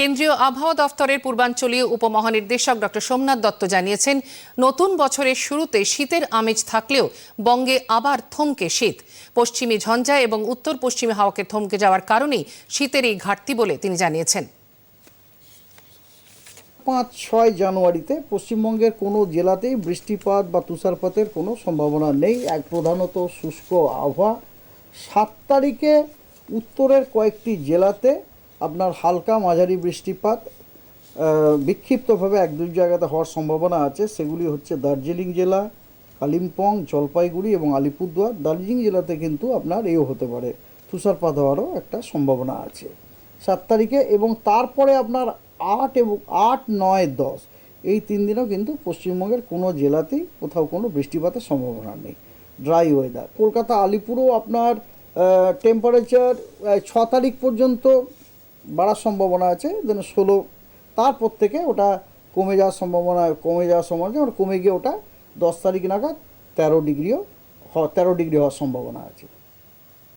কেন্দ্রীয় আবহাওয়া দফতরের পূর্বাঞ্চলীয় উপমহানির্দেশক ডক্টর সোমনাথ দত্ত জানিয়েছেন, নতুন বছরের শুরুতে শীতের আমেজ থাকলেও বঙ্গে আবার থমকে শীত। পশ্চিমী ঝঞ্ঝা এবং উত্তর পশ্চিমী হাওয়াকে থমকে যাওয়ার কারণেই শীতের এই ঘাটতি বলে তিনি জানিয়েছেন। পাঁচ, ছয় জানুয়ারিতে পশ্চিমবঙ্গের কোনো জেলাতেই বৃষ্টিপাত বা তুষারপাতের কোনো সম্ভাবনা নেই। এক প্রধানত শুষ্ক আবহাওয়া। সাত তারিখে উত্তরের কয়েকটি জেলাতে আপনার হালকা মাঝারি বৃষ্টিপাত বিক্ষিপ্তভাবে এক দুই জায়গাতে হওয়ার সম্ভাবনা আছে। সেগুলি হচ্ছে দার্জিলিং জেলা, কালিম্পং, জলপাইগুড়ি এবং আলিপুরদুয়ার। দার্জিলিং জেলাতে কিন্তু আপনার এও হতে পারে। তুষারপাত হওয়ারও একটা সম্ভাবনা আছে। সাত তারিখে এবং তারপরে আপনার আট এবং আট, নয়, দশ, এই তিন দিনও কিন্তু পশ্চিমবঙ্গের কোনো জেলাতেই কোথাও কোনো বৃষ্টিপাতের সম্ভাবনা নেই। Dry weather. কলকাতা, আলিপুরও আপনার টেম্পারেচার ছ তারিখ পর্যন্ত বাড়ার সম্ভাবনা আছে দেন ষোলো, তারপর থেকে ওটা কমে যাওয়ার সম্ভাবনা, কমে যাওয়ার সম্ভাবনা ওটা কমে গিয়ে ওটা দশ তারিখ নাগাদ তেরো ডিগ্রিও তেরো ডিগ্রি হওয়ার সম্ভাবনা আছে।